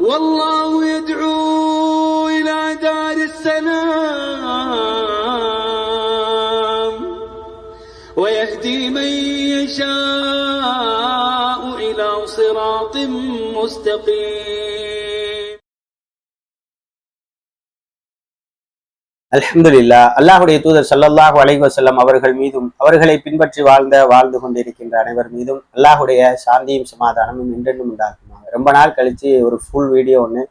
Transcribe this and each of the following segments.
والله يدعو إلى دار السلام ويهدي من يشاء إلى صراط مستقيم அல்ஹம்துலில்லா அல்லாஹுடைய தூதர் ஸல்லல்லாஹு அலைஹி வஸல்லம் அவர்கள் மீதும் அவர்களை பின்பற்றி வாழ்ந்த வாழ்ந்து கொண்டிருக்கின்ற அனைவர் மீதும் அல்லாஹுடைய சாந்தியும் சமாதானமும் என்றென்றும் உண்டாக்குமாங்க ரொம்ப நாள் கழிச்சு ஒரு ஃபுல் வீடியோ ஒன்று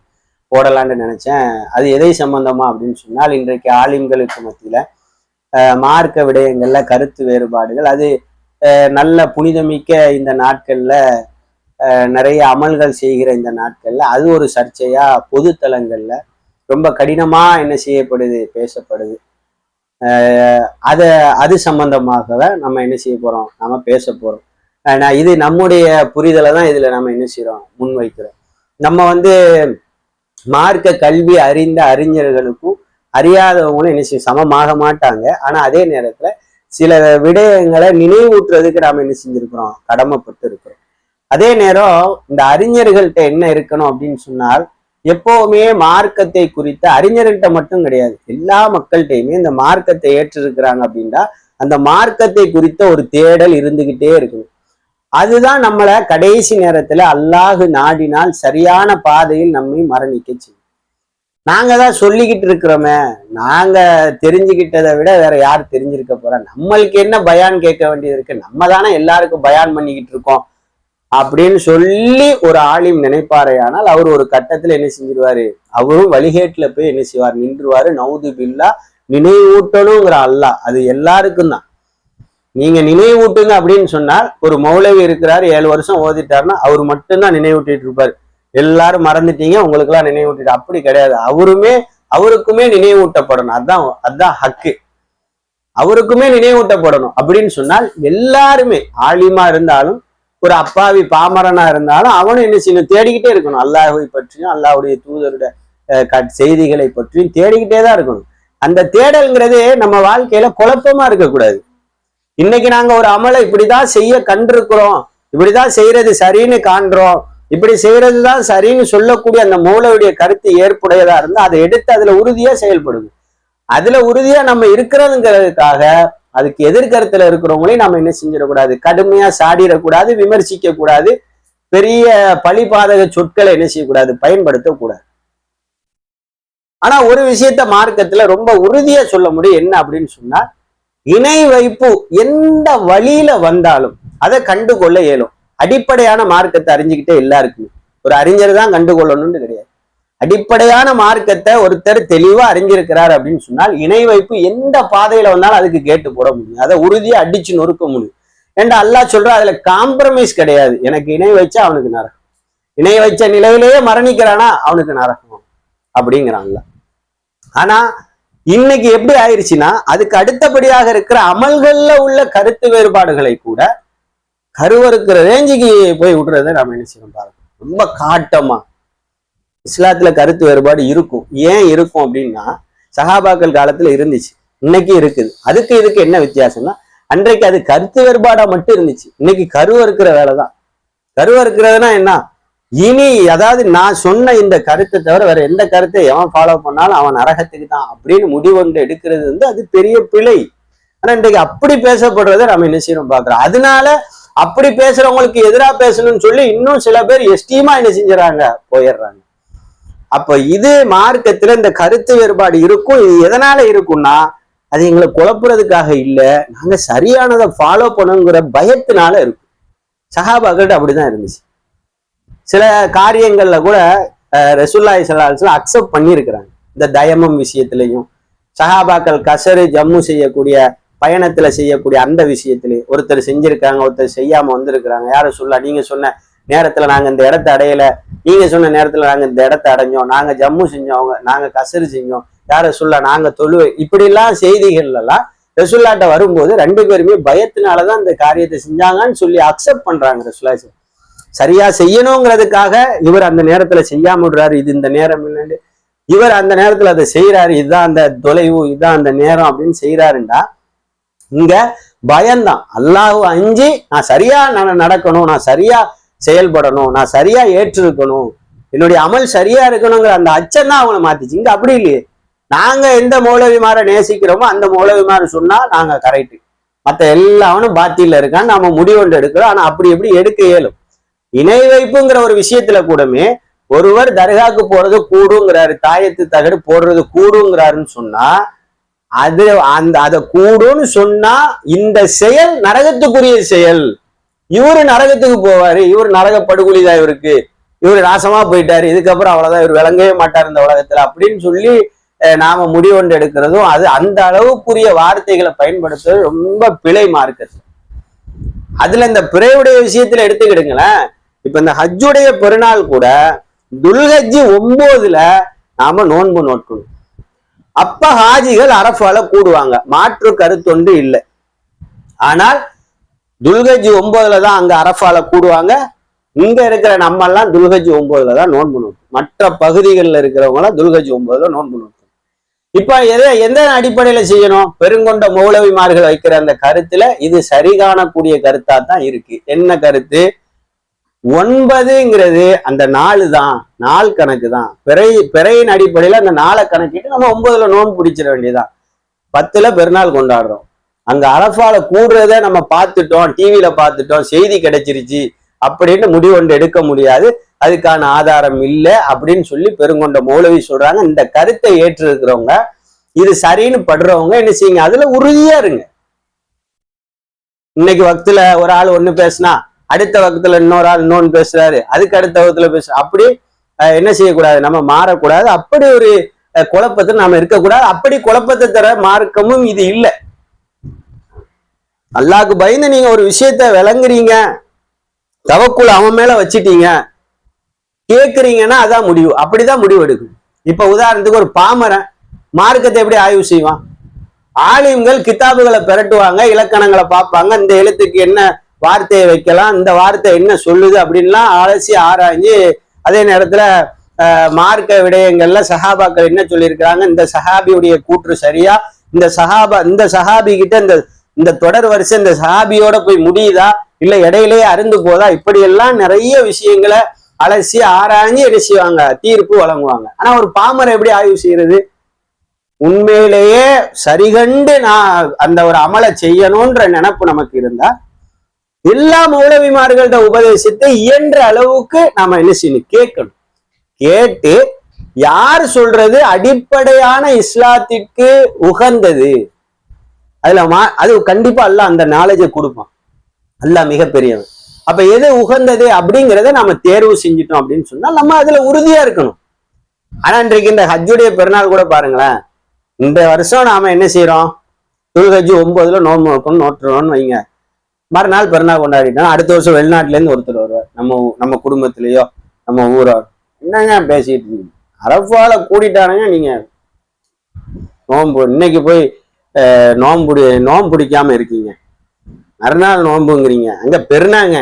போடலான்னு நினச்சேன். அது எதை சம்பந்தமா அப்படின்னு சொன்னால் இன்றைக்கு ஆலிம்களுக்கு மத்தியில் மார்க்க விடயங்களில் கருத்து வேறுபாடுகள் அது நல்ல புனிதமிக்க இந்த நாட்களில் நிறைய அமல்கள் செய்கிற இந்த நாட்களில் அது ஒரு சர்ச்சையாக பொது ரொம்ப கடினமாக என்ன செய்யப்படுது பேசப்படுது. அதை அது சம்பந்தமாகவே நம்ம என்ன செய்ய போகிறோம் நம்ம பேச போகிறோம் இது நம்முடைய புரிதலை தான் இதுல நம்ம என்ன செய்யறோம் முன்வைக்கிறோம். நம்ம வந்து மார்க்க கல்வி அறிந்த அறிஞர்களுக்கும் அறியாதவங்களும் என்ன செய்யும் சமமாக மாட்டாங்க. ஆனா அதே நேரத்துல சில விடயங்களை நினைவூட்டுறதுக்கு நாம என்ன செஞ்சிருக்கிறோம்? கடமைப்பட்டு இருக்கிறோம். அதே நேரம் இந்த அறிஞர்கள்ட்ட என்ன இருக்கணும் அப்படின்னு சொன்னால் எப்பவுமே மார்க்கத்தை குறித்த அறிஞர்கள்ட்ட மட்டும் கிடையாது. எல்லா மக்கள்கிட்டயுமே இந்த மார்க்கத்தை ஏற்றிருக்கிறாங்க அப்படின்னா அந்த மார்க்கத்தை குறித்த ஒரு தேடல் இருந்துகிட்டே இருக்கணும். அதுதான் நம்மளை கடைசி நேரத்துல அல்லாஹு நாடினால் சரியான பாதையில் நம்மை மரணிக்க செய்யும். நாங்க தான் சொல்லிக்கிட்டு இருக்கிறோமே நாங்க தெரிஞ்சுக்கிட்டதை விட வேற யார் தெரிஞ்சிருக்க போறா? நம்மளுக்கு என்ன பயான் கேட்க வேண்டியது இருக்கு? நம்ம தானே எல்லாருக்கும் பயான் பண்ணிக்கிட்டு இருக்கோம். அப்படின்னு சொல்லி ஒரு ஆலிம் நினைப்பாரையானால் அவர் ஒரு கட்டத்துல என்ன செஞ்சிருவாரு? அவரும் வழிகேட்டுல போய் என்ன செய்வார்? நின்றுவாரு. நவுது பில்லா நினைவூட்டணுங்கிற அல்லாஹ். அது எல்லாருக்கும் தான். நீங்க நினைவூட்டுங்க அப்படின்னு சொன்னால் ஒரு மௌலவி இருக்கிறார் ஏழு வருஷம் ஓதிட்டாருன்னா அவர் மட்டும்தான் நினைவூட்டிட்டு இருப்பாரு. எல்லாரும் மறந்துட்டீங்க உங்களுக்கு எல்லாம் நினைவூட்டிட்டு அப்படி கிடையாது. அவருமே அவருக்குமே நினைவூட்டப்படணும். அதான் அதான் ஹக்கு. அவருக்குமே நினைவூட்டப்படணும். அப்படின்னு சொன்னால் எல்லாருமே ஆலிமா இருந்தாலும் ஒரு அப்பாவி பாமரனா இருந்தாலும் அவனும் என்ன செய்யணும்? தேடிக்கிட்டே இருக்கணும். அல்லாஹை பற்றியும் அல்லாஹுடைய தூதருடைய கட்- செய்திகளை பற்றியும் தேடிக்கிட்டே தான் இருக்கணும். அந்த தேடல்ங்கிறது நம்ம வாழ்க்கையில குழப்பமா இருக்கக்கூடாது. இன்னைக்கு நாங்க ஒரு அமலை இப்படிதான் செய்ய கண்டிருக்கிறோம். இப்படிதான் செய்யறது சரின்னு காண்றோம் இப்படி செய்யறது தான் சரின்னு சொல்லக்கூடிய அந்த மூளையுடைய கருத்து ஏற்புடையதா இருந்தா அதை எடுத்து அதுல உறுதியா செயல்படுது. அதுல உறுதியா நம்ம இருக்கிறதுங்கிறதுக்காக அதுக்கு எதிர்கருத்துல இருக்கிறவங்களையும் நம்ம என்ன செஞ்சிடக்கூடாது? கடுமையா சாடிடக்கூடாது விமர்சிக்க கூடாது பெரிய பழிபாதக சொற்களை என்ன செய்யக்கூடாது? பயன்படுத்தக்கூடாது. ஆனா ஒரு விஷயத்த மார்க்கத்துல ரொம்ப உறுதியா சொல்ல முடியும் என்ன அப்படின்னு சொன்னா இணை வைப்பு எந்த வழியில வந்தாலும் அதை கண்டுகொள்ள இயலும். அடிப்படையான மார்க்கத்தை அறிஞ்சுக்கிட்டே எல்லாருக்குமே. ஒரு அறிஞர் தான் கண்டுகொள்ளணும்னு கிடையாது. அடிப்படையான மார்க்கத்தை ஒருத்தர் தெளிவா அறிஞ்சிருக்கிறார் அப்படின்னு சொன்னால் இணை வைப்பு எந்த பாதையில வந்தாலும் அதுக்கு கேட்டு போட முடியும். அதை உறுதியா அடிச்சு நொறுக்க முடியும். ஏன்டா அல்லாஹ் சொல்ற அதுல காம்ப்ரமைஸ் கிடையாது. எனக்கு இணை வச்சா அவனுக்கு நரகம். இணை வச்ச நிலையிலேயே மரணிக்கிறானா அவனுக்கு நரகம். அப்படிங்கிறான்ல ஆனா இன்னைக்கு எப்படி ஆயிருச்சுன்னா அதுக்கு அடுத்தபடியாக இருக்கிற அமல்கள்ல உள்ள கருத்து வேறுபாடுகளை கூட கருவறுக்கிற ரேஞ்சுக்கு போய் விடுறத நாம என்ன செய்யணும் பாருங்க ரொம்ப காட்டமா இஸ்லாத்துல கருத்து வேறுபாடு இருக்கும். ஏன் இருக்கும் அப்படின்னா சஹாபாக்கள் காலத்துல இருந்துச்சு. இன்னைக்கு இருக்குது. அதுக்கு இதுக்கு என்ன வித்தியாசம்னா அன்றைக்கு அது கருத்து வேறுபாடா மட்டும் இருந்துச்சு. இன்னைக்கு கருவறுக்கிற வேலை தான் கருவறுக்கிறதுனா என்ன? இனி அதாவது நான் சொன்ன இந்த கருத்தை தவிர வேற எந்த கருத்தை எவன் ஃபாலோ பண்ணாலும் அவன் நரகத்துக்கு தான் அப்படின்னு முடிவொன்று எடுக்கிறது வந்து அது பெரிய பிழை. ஆனா இன்றைக்கு அப்படி பேசப்படுறதை நம்ம என்ன செய்யணும் பாக்குறோம் அதனால அப்படி பேசுறவங்களுக்கு எதிரா பேசணும்னு சொல்லி இன்னும் சில பேர் எஸ்டீமா என்ன செஞ்சுறாங்க? போயிடுறாங்க. அப்ப இது மார்க்கத்துல இந்த கருத்து வேறுபாடு இருக்கும். இது எதனால இருக்கும்னா அது எங்களை குழப்புறதுக்காக இல்லை நாங்க சரியானதை ஃபாலோ பண்ணுங்கிற பயத்தினால இருக்கும் சஹாபாக்கிட்ட அப்படிதான் இருந்துச்சு. சில காரியங்கள்ல கூட அஹ், ரசூலுல்லாஹி அக்செப்ட் பண்ணியிருக்கிறாங்க. இந்த தயமம் விஷயத்திலையும் சஹாபாக்கள் கசரு ஜம்மு செய்யக்கூடிய பயணத்துல செய்யக்கூடிய அந்த விஷயத்திலே ஒருத்தர் செஞ்சிருக்காங்க ஒருத்தர் செய்யாம வந்திருக்கிறாங்க. யார சொல்ல நீங்க சொன்ன நேரத்துல நாங்க இந்த இடத்த அடையல. நீங்க சொன்ன நேரத்துல நாங்க இந்த இடத்த அடைஞ்சோம். நாங்க ஜம்மு செஞ்சோம். அவங்க நாங்க கசரு செஞ்சோம். யார சொல்ல நாங்க தொழுவை இப்படிலாம் செய்திகள் எல்லாம் ரசுல்லாட்ட வரும்போது ரெண்டு பேருமே பயத்தினாலதான் இந்த காரியத்தை செஞ்சாங்கன்னு சொல்லி அக்செப்ட் பண்றாங்க ரசுல்லா சரியா செய்யணுங்கிறதுக்காக இவர் அந்த நேரத்துல செய்யாம விடுறாரு. இது இந்த நேரம் இல்லைன்னு இவர் அந்த நேரத்துல அதை செய்யறாரு இதுதான் அந்த தொலைவு இதுதான் அந்த நேரம் அப்படின்னு செய்யறாருண்டா இங்க பயம்தான். அல்லாஹ் அஞ்சு நான் சரியா நான் நடக்கணும் நான் சரியா செயல்படணும் நான் சரியா ஏற்றிருக்கணும். என்னுடைய அமல் சரியா இருக்கணுங்கிற அந்த அச்சம் தான் அவங்களை மாத்திச்சு. இங்க அப்படி இல்லையே. நாங்க எந்த மௌலவிமாரை நேசிக்கிறோமோ அந்த மௌலவிமாரை சொன்னா நாங்க கரெக்ட் மத்த எல்லாவனும் பாத்தியில இருக்கான்னு நாம முடிவொன்று எடுக்கிறோம். ஆனா அப்படி எப்படி எடுக்க இயலும்? இணை வைப்புங்கிற ஒரு விஷயத்துல கூடமே ஒருவர் தர்காக்கு போறது கூடுங்கிறாரு தாயத்து தகடு போடுறது கூடுங்கிறாருன்னு சொன்னா அது அந்த அதை கூடும்னு சொன்னா இந்த செயல் நரகத்துக்குரிய செயல். இவரு நரகத்துக்கு போவாரு இவர் நரக படுகொலிதான் இவருக்கு. இவர் நாசமா போயிட்டாரு இதுக்கப்புறம் அவ்வளவுதான் இவர் விளங்கவே மாட்டார் இந்த உலகத்துல அப்படின்னு சொல்லி அஹ், நாம முடிவொன்று எடுக்கிறதும் அது அந்த அளவுக்குரிய வார்த்தைகளை பயன்படுத்துறது ரொம்ப பிழை மார்க்கத்து அதுல இந்த பிழையுடைய விஷயத்துல எடுத்துக்கிடுங்களேன். இப்ப இந்த ஹஜ்ஜுடைய பெருநாள் கூட துல்ஹஜ்ஜி ஒன்பதுல நாம நோன்பு நோக்கணும் அப்ப ஹாஜிகள் அரஃபால கூடுவாங்க. மாற்று கருத்தொன்று இல்லை. ஆனால் துல்கஜி ஒன்பதுல தான் அங்க அரஃபால கூடுவாங்க. இங்க இருக்கிற நம்ம எல்லாம் துல்கஜி ஒன்பதுல தான் நோன்பு நோக்கும் மற்ற பகுதிகளில் இருக்கிறவங்க எல்லாம் துல்கஜி ஒன்பதுல நோன்பு நோக்கும் இப்ப எதை எந்த அடிப்படையில செய்யணும்? பெருங்கொண்ட மௌலவிமார்கள் வைக்கிற அந்த கருத்துல இது சரி காணக்கூடிய கருத்தா தான் இருக்கு. என்ன கருத்து? ஒன்பதுங்கிறது அந்த நாலு தான் நாள் கணக்கு தான் பிறை பிறையின் அடிப்படையில் அந்த நாளை கணக்கிட்டு நம்ம ஒன்பதுல நோன்பு பிடிச்சிட வேண்டியதுதான். பத்துல பெருநாள் கொண்டாடுறோம். அங்க அரஃபால கூடுறத நம்ம பார்த்துட்டோம் டிவியில பார்த்துட்டோம் செய்தி கிடைச்சிருச்சு அப்படின்னு முடிவு ஒன்று எடுக்க முடியாது. அதுக்கான ஆதாரம் இல்லை அப்படின்னு சொல்லி பெருங்கொண்ட மௌலவி சொல்றாங்க. இந்த கருத்தை ஏற்று இருக்கிறவங்க இது சரின்னு படுறவங்க என்ன செய்யுங்க? அதுல உறுதியா இருங்க. இன்னைக்கு வக்துல ஒரு ஆள் ஒண்ணு பேசினா அடுத்த வகுத்துல இன்னொரு ஆள் இன்னொன்னு பேசுறாரு. அதுக்கு அடுத்த வகுத்துல பேச அப்படி என்ன செய்யக்கூடாது? நம்ம மாறக்கூடாது. அப்படி ஒரு குழப்பத்தில் நாம இருக்கக்கூடாது. அப்படி குழப்பத்தை தர மார்க்கமும் இது இல்லை. அல்லாக்கு பயந்து நீங்க ஒரு விஷயத்த விளங்குறீங்க. தவக்குள் அவன் மேல வச்சிட்டீங்க. கேக்குறீங்கன்னா அதான் முடிவு. அப்படிதான் முடிவு எடுக்கும். இப்ப உதாரணத்துக்கு ஒரு பாமரன் மார்க்கத்தை எப்படி ஆய்வு செய்வான்? ஆலிம்கள் கித்தாபுகளை பெரட்டுவாங்க இலக்கணங்களை பார்ப்பாங்க. இந்த எழுத்துக்கு என்ன வார்த்தையை வைக்கலாம். இந்த வார்த்தை என்ன சொல்லுது அப்படின்லாம் அலசி ஆராய்ஞ்சு அதே நேரத்துல மார்க்க விடயங்கள்ல சஹாபாக்கள் என்ன சொல்லியிருக்கிறாங்க? இந்த சஹாபியுடைய கூற்று சரியா? இந்த சஹாபா இந்த சஹாபி கிட்ட இந்த இந்த தொடர் வரிசை இந்த சஹாபியோட போய் முடியுதா? இல்ல இடையிலேயே அருந்து போதா? இப்படியெல்லாம் நிறைய விஷயங்களை அலசி ஆராய்ஞ்சு என்ன செய்வாங்க? தீர்ப்பு வழங்குவாங்க. ஆனா ஒரு பாமரை எப்படி ஆய்வு செய்யறது? உண்மையிலேயே சரிகண்டு நான் அந்த ஒரு அமலை செய்யணும்ன்ற நினப்பு நமக்கு இருந்தா எல்லா மௌலவிமார்கள்ட்ட உபதேசத்தை இயன்ற அளவுக்கு நாம என்ன செய்யணும்? கேட்கணும். கேட்டு யார் சொல்றது? அடிப்படையான இஸ்லாத்திற்கு உகந்தது. அதுல மா அது கண்டிப்பா அல்ல அந்த நாலேஜை கொடுப்பான். அல்ல மிகப்பெரியவன். அப்ப எது உகந்தது அப்படிங்கிறத நாம தேர்வு செஞ்சிட்டோம் அப்படின்னு சொன்னா நம்ம அதுல உறுதியா இருக்கணும். ஆனா இன்றைக்கு இந்த ஹஜ்ஜுடைய பெருநாள் கூட பாருங்களேன். இந்த வருஷம் நாம என்ன செய்யறோம் துல்ஹஜ் ஒன்பதுல நோன்பு வைக்கணும் நோட்டுறோம்னு வைங்க. மறுநாள் பிறநாள் கொண்டாடிட்டோம் அடுத்த வருஷம் வெளிநாட்டுல இருந்து ஒருத்தர் வருவார். நம்ம நம்ம குடும்பத்திலேயோ நம்ம ஊரோ என்னங்க பேசிட்டு இருக்கீங்க? அரபால கூடிட்டானுங்க நீங்க. நோன்பு இன்னைக்கு போய் அஹ், நோன்பு நோன்பு பிடிக்காம இருக்கீங்க. மறுநாள் நோன்புங்கிறீங்க அங்க பெருநாங்க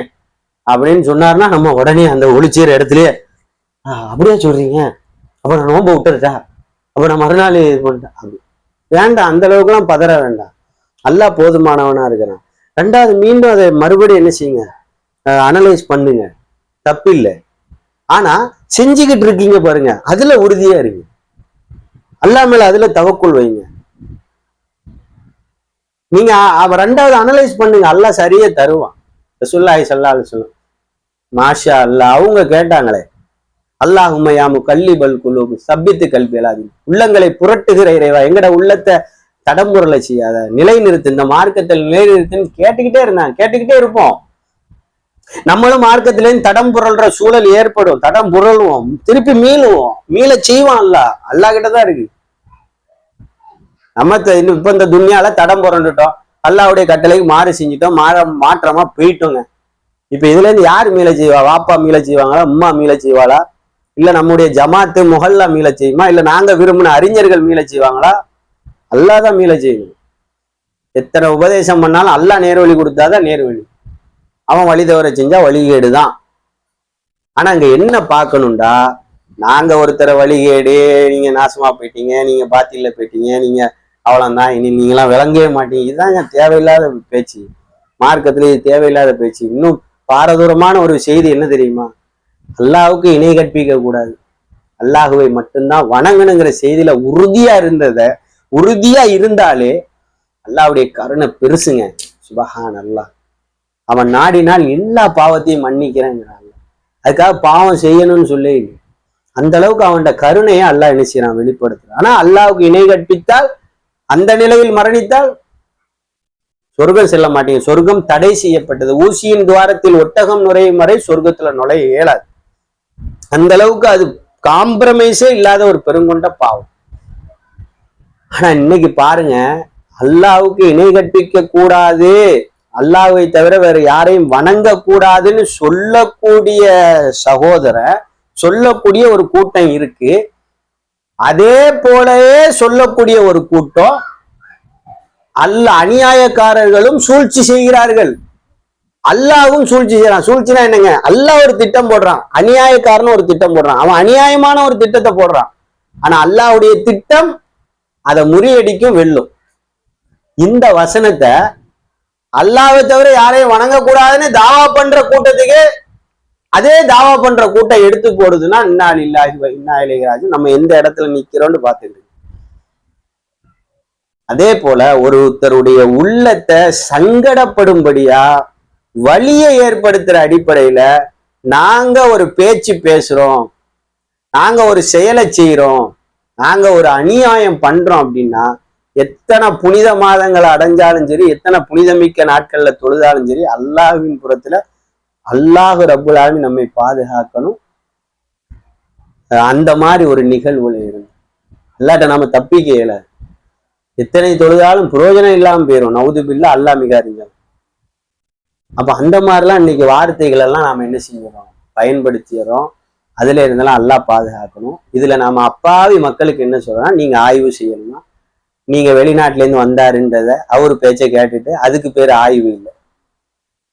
அப்படின்னு சொன்னாருன்னா நம்ம உடனே அந்த ஒளிச்சீர் இடத்துலயே அப்படியே சொல்றீங்க? அப்ப நான் நோன்பு விட்டுருட்டா? அப்ப நான் மறுநாள் இது பண்ணிட்டேன் அப்படி. வேண்டாம் அந்த அளவுக்குலாம் பதற வேண்டாம். நல்லா போதுமானவனா இருக்கிறான். ரெண்டாவது மீண்டும் அதை மறுபடியும் என்ன செய்யுங்க? அனலைஸ் பண்ணுங்க. தப்பில்லை. ஆனா செஞ்சுக்கிட்டு இருக்கீங்க பாருங்க. அதுல உறுதியா இருங்க. அல்லாமல் மேல அதுல தவக்குள் வைங்க. நீங்க அவ ரெண்டாவது அனலைஸ் பண்ணுங்க. அல்லா சரியே தருவான். ரசூலுல்லாஹி ஸல்லல்லாஹு சொல்லும் மாஷா அல்லாஹ் அவங்க கேட்டாங்களே. அல்லாஹ் உமையாமு கல்லிபல் குலூபு. சப்பித்து கல்வியலாதி உள்ளங்களை புரட்டுகிற இறைவா. எங்கட உள்ளத்தை தடம்புரலை செய்யாத நிலைநிறுத்து இந்த மார்க்கத்தில் நிலைநிறுத்துன்னு கேட்டுக்கிட்டே இருந்தாங்க. கேட்டுக்கிட்டே இருப்போம். நம்மளும் மார்க்கத்திலேயும் தடம் புரள்ற சூழல் ஏற்படும். தடம் புரளுவோம் திருப்பி மீளுவோம். மீள செய்வான் அல்ல. அல்லா கிட்டதான் இருக்கு. நம்ம இன்னும் இப்ப இந்த துன்யால தடம் புரண்டுட்டோம். அல்லாவுடைய கட்டளைக்கு மாறு செஞ்சிட்டோம். மாற மாற்றமா போயிட்டோங்க. இப்ப இதுல இருந்து யார் மீள செய்வா? வாப்பா மீள செய்வாங்களா? அம்மா மீள செய்வாளா? இல்ல நம்முடைய ஜமாத்து முகல்லா மீள செய்யுமா? இல்ல நாங்க விரும்பின அறிஞர்கள் மீள செய்வாங்களா? அல்லாஹ் தான் மீள செய்யணும் எத்தனை உபதேசம் பண்ணாலும் அல்லாஹ் நேர்வழி கொடுத்தாதான் நேர்வழி அவன் வழி தவிர செஞ்சா வழிகேடு தான். ஆனா அங்க என்ன பார்க்கணும்டா? நாங்க ஒருத்தரை வழிகேடு நீங்க நாசமா போயிட்டீங்க நீங்க பாத்தியில போயிட்டீங்க நீங்க அவ்வளவுதான் இனி நீங்களாம் விளங்கவே மாட்டீங்க. இதுதாங்க தேவையில்லாத பேச்சு. மார்க்கத்துல இது தேவையில்லாத பேச்சு. இன்னும் பாரதூரமான ஒரு செய்தி என்ன தெரியுமா? அல்லாவுக்கு இணை கற்பிக்க கூடாது. அல்லாஹுவை மட்டும்தான் வணங்கணுங்கிற செய்தியில உறுதியா இருந்ததை உறுதியா இருந்தாலே அல்லாவுடைய கருணை பெருசுங்க. சுபஹான் அல்லாஹ் அவன் நாடினால் எல்லா பாவத்தையும் மன்னிக்கிறேங்கிறாங்க. அதுக்காக பாவம் செய்யணும்னு சொல்லி அந்த அளவுக்கு அவன்கிட்ட கருணையை அல்லாஹ் என்ன செய்யறான்? வெளிப்படுத்துறான். ஆனா அல்லாவுக்கு இணை கற்பித்தால் அந்த நிலையில் மரணித்தால் சொர்க்கம் செல்ல மாட்டீங்க. சொர்க்கம் தடை செய்யப்பட்டது. ஊசியின் துவாரத்தில் ஒட்டகம் நுழையும் வரை சொர்க்கத்துல நுழைய இயலாது. அந்த அளவுக்கு அது காம்ப்ரமைஸே இல்லாத ஒரு பெருங்கொண்ட பாவம். ஆனா இன்னைக்கு பாருங்க அல்லாவுக்கு இணை கற்பிக்க கூடாது அல்லாவை தவிர வேற யாரையும் வணங்க கூடாதுன்னு சொல்லக்கூடிய சகோதர சொல்லக்கூடிய ஒரு கூட்டம் இருக்கு. அதே போலவே சொல்லக்கூடிய ஒரு கூட்டம் அல்ல அநியாயக்காரர்களும் சூழ்ச்சி செய்கிறார்கள். அல்லாவும் சூழ்ச்சி செய்யறான் சூழ்ச்சினா என்னங்க? அல்லாஹ் ஒரு திட்டம் போடுறான். அநியாயக்காரன் ஒரு திட்டம் போடுறான். அவன் அநியாயமான ஒரு திட்டத்தை போடுறான். ஆனா அல்லாஹ்வுடைய திட்டம் அதை முறியடிக்கும் வெல்லும் இந்த வசனத்தை அல்லாவை தவிர யாரையும் வணங்கக்கூடாதுன்னு தாவா பண்ற கூட்டத்துக்கு அதே தாவா பண்ற கூட்டம் எடுத்து போடுதுன்னா இன்னா இல்லாஹி இன்னா இளையராஜு நம்ம எந்த இடத்துல நிக்கிறோம்னு பார்த்துட்டு அதே போல ஒருத்தருடைய உள்ளத்தை சங்கடப்படும்படியா வழியை ஏற்படுத்துற அடிப்படையில நாங்க ஒரு பேச்சு பேசுறோம். நாங்க ஒரு செயலை செய்யறோம் நாங்க ஒரு அநியாயம் பண்றோம் அப்படின்னா எத்தனை புனித மாதங்களை அடைஞ்சாலும் சரி எத்தனை புனிதமிக்க நாட்கள்ல தொழுதாலும் சரி அல்லாஹ்வின் புறத்துல அல்லாஹ் ரப்புல் நம்மை பாதுகாக்கணும். அந்த மாதிரி ஒரு நிகழ்வுல இருந்து. அல்லாட்ட நாம தப்பிக்க இயலாது எத்தனை தொழுதாலும் பிரயோஜனம் இல்லாம போயிடும் நவுது பில்லா அல்லா மிக அறிஞர். அப்ப அந்த மாதிரிலாம் இன்னைக்கு வார்த்தைகள் எல்லாம் நாம என்ன செஞ்சிடறோம்? பயன்படுத்திடுறோம். அதுல இருந்தெல்லாம் அல்லாஹ் பாதுகாக்கணும். இதுல நாம அப்பாவி மக்களுக்கு என்ன சொல்றோம்னா நீங்க ஆய்வு செய்யணும்னா நீங்க வெளிநாட்டுல இருந்து வந்தாருன்றத அவர் பேச்சை கேட்டுட்டு அதுக்கு பேர் ஆய்வு இல்லை.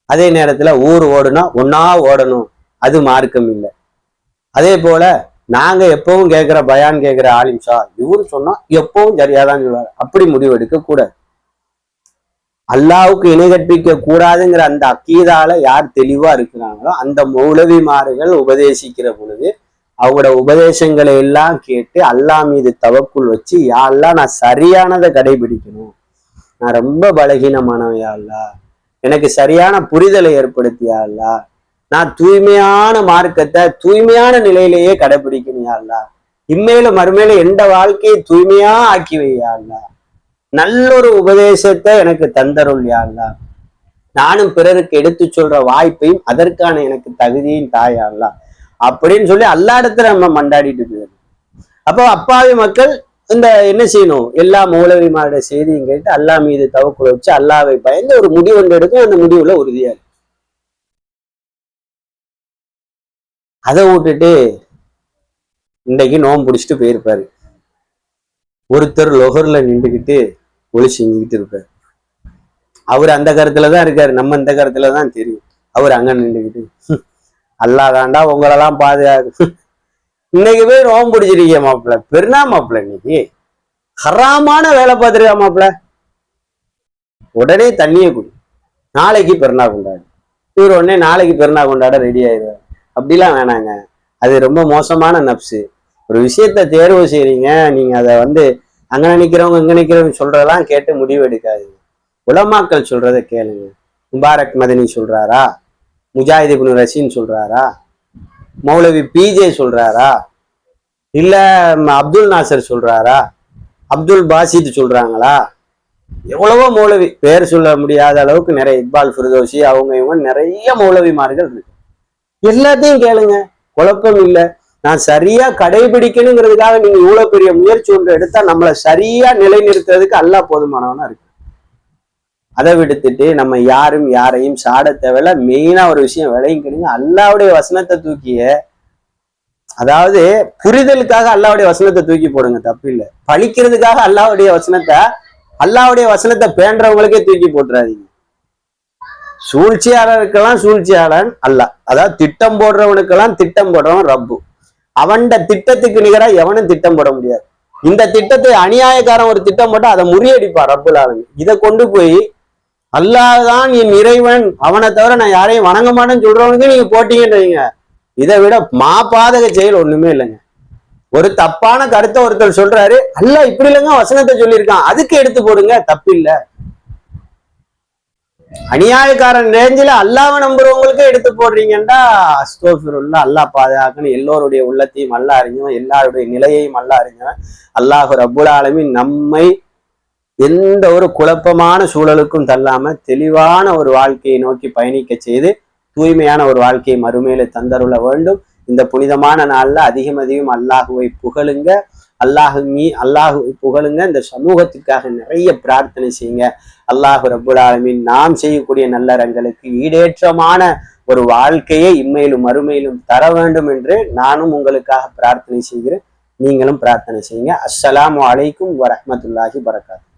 அதே நேரத்துல ஊர் ஓடுனா ஒன்னா ஓடணும். அது மார்க்கம் இல்லை. அதே போல நாங்க எப்பவும் கேட்குற பயான் கேட்குற ஆலிம் ஷா இவரு சொன்னா எப்பவும் சரியாதான் சொல்லுவார். அப்படி முடிவெடுக்க கூடாது அல்லாவுக்கு இணை கற்பிக்க கூடாதுங்கிற அந்த அக்கீதால யார் தெளிவா இருக்கிறாங்களோ அந்த மௌலவிமார்கள் உபதேசிக்கிற பொழுது அவங்களோட உபதேசங்களை எல்லாம் கேட்டு அல்லாஹ் மீது தவக்குள் வச்சு யாரெல்லாம் நான் சரியானதை கடைபிடிக்கணும். நான் ரொம்ப பலகீனமானவையா அல்லாஹ். எனக்கு சரியான புரிதலை ஏற்படுத்தியா அல்லாஹ். நான் தூய்மையான மார்க்கத்தை தூய்மையான நிலையிலேயே கடைபிடிக்கணும் யா அல்லாஹ். மறுமையில மறுமேல எந்த வாழ்க்கையை தூய்மையா ஆக்கி வையா நல்ல ஒரு உபதேசத்தை எனக்கு தந்தருள் யாழ்லா. நானும் பிறருக்கு எடுத்து சொல்ற வாய்ப்பையும் அதற்கான எனக்கு தகுதியும் தாயா அப்படின்னு சொல்லி அல்லாடத்துல நம்ம மண்டாடிட்டு போயிடணும் அப்போ அப்பாவி மக்கள் இந்த என்ன செய்யணும்? எல்லா மூலவிமாரோட செய்தியும் கேட்டு அல்லாஹ் மீது தவக்குள்ள வச்சு அல்லாவை பயந்து ஒரு முடிவு ஒன்று எடுக்கும் அந்த முடிவுல உறுதியா இருக்கு. அதை விட்டுட்டு இன்னைக்கு நோம் பிடிச்சிட்டு போயிருப்பாரு. ஒருத்தர் லொகர்ல நின்றுக்கிட்டு ஒளி செஞ்சுக்கிட்டு இருப்பாரு. அவர் அந்த கருத்துல தான் இருக்காரு. நம்ம இந்த கருத்துல தான் தெரியும். அவர் அங்க நின்றுக்கிட்டு அல்லா தாண்டா உங்களெல்லாம் பாதுகாக்கு. இன்னைக்கு போய் நோம்பு பிடிச்சிருக்கிய மாப்பிள்ள பெருனா மாப்பிள்ள இன்னைக்கு? ஹராமான வேலை பார்த்துருக்கா மாப்பிள்ள உடனே தண்ணியை குடி. நாளைக்கு பெருநா கொண்டாடு. இவர் உடனே நாளைக்கு பெருநா கொண்டாட ரெடி ஆயிடுவார். அப்படிலாம் வேணாங்க. அது ரொம்ப மோசமான நப்சு ஒரு விஷயத்த தேர்வு செய்றீங்க நீங்க அதை வந்து அங்க நினைக்கிறவங்க இங்க நினைக்கிறவங்க சொல்றதெல்லாம் கேட்டு முடிவு எடுக்காதுங்க உலமாக்கள் சொல்றதை கேளுங்க. முபாரக் மதனி சொல்றாரா? முஜாஹித் இப்னு ரஷீன் சொல்றாரா? மௌலவி பிஜே சொல்றாரா? இல்ல அப்துல் நாசர் சொல்றாரா? அப்துல் பாசித் சொல்றாங்களா? எவ்வளவோ மௌலவி பேர் சொல்ல முடியாத அளவுக்கு நிறைய இக்பால் ஃபிர்தோசி அவங்க இவங்க நிறைய மௌலவிமார்கள் இருக்கு. எல்லாத்தையும் கேளுங்க. குழப்பம் இல்லை. நான் சரியா கடைபிடிக்கணுங்கிறதுக்காக நீங்க இவ்வளவு பெரிய முயற்சி ஒன்று எடுத்தா நம்மளை சரியா நிலைநிறுத்துறதுக்கு அல்லா போதுமானவனா இருக்கு. அதை விடுத்துட்டு நம்ம யாரும் யாரையும் சாட தேவையில்ல. மெயினா ஒரு விஷயம் விளையும் அல்லாவுடைய வசனத்தை தூக்கிய அதாவது புரிதலுக்காக அல்லாவுடைய வசனத்தை தூக்கி போடுங்க. தப்பு இல்லை. பழிக்கிறதுக்காக அல்லாவுடைய வசனத்தை அல்லாவுடைய வசனத்தை பேண்டவங்களுக்கே தூக்கி போட்டுறாதீங்க. சூழ்ச்சியாளருக்கெல்லாம் சூழ்ச்சியாளன் அல்ல. அதாவது திட்டம் போடுறவனுக்கெல்லாம் திட்டம் போடுறவன் ரப்பு. அவன்ட திட்டத்துக்கு நிகரா எவனும் திட்டம் போட முடியாது. இந்த திட்டத்தை அநியாயக்காரன் ஒரு திட்டம் போட்டு அதை முறியடிப்பார் ரப்புல் ஆலமீன். இதை கொண்டு போய் அல்லாஹ் தான் என் இறைவன். அவனை தவிர நான் யாரையும் வணங்க மாட்டேன்னு சொல்றவனுக்கு நீங்க போட்டீங்கன்றீங்க இதை விட மாபாதக செயல் ஒண்ணுமே இல்லைங்க. ஒரு தப்பான கருத்தை ஒருத்தர் சொல்றாரு அல்ல இப்படி இல்லைங்க வசனத்தை சொல்லியிருக்கான். அதுக்கு எடுத்து போடுங்க தப்பில்லை. அநியாயக்காரன் ரேஞ்சில அல்லாவை நம்புறவங்களுக்கு எடுத்து போடுறீங்கன்னா அஸ்தோஃபிருல்லா அல்லாஹ் பாதுகாக்கணும். எல்லோருடைய உள்ளத்தையும் அல்லா அறிஞ்சவன் எல்லாருடைய நிலையையும் அல்லா அறிஞ்சவன். அல்லாஹு ரபுல் ஆலமி நம்மை எந்த ஒரு குழப்பமான சூழலுக்கும் தள்ளாம தெளிவான ஒரு வாழ்க்கையை நோக்கி பயணிக்க செய்து தூய்மையான ஒரு வாழ்க்கையை மறுமையில தந்தருள வேண்டும். இந்த புனிதமான நாள்ல அதிகம் அதிகம் அல்லாஹுவை புகழுங்க. அல்லாஹு மீ புகழுங்க. இந்த சமூகத்துக்காக நிறைய பிரார்த்தனை செய்யுங்க. அல்லாஹு ரப்புல் நாம் செய்யக்கூடிய நல்லறங்களுக்கு ஈடேற்றமான ஒரு வாழ்க்கையை இம்மையிலும் மறுமையிலும் தர வேண்டும் என்று நானும் உங்களுக்காக பிரார்த்தனை செய்கிறேன். நீங்களும் பிரார்த்தனை செய்யுங்க. அஸ்ஸலாமு அலைக்கும் வரமத்துல்லாஹி வரகாத்து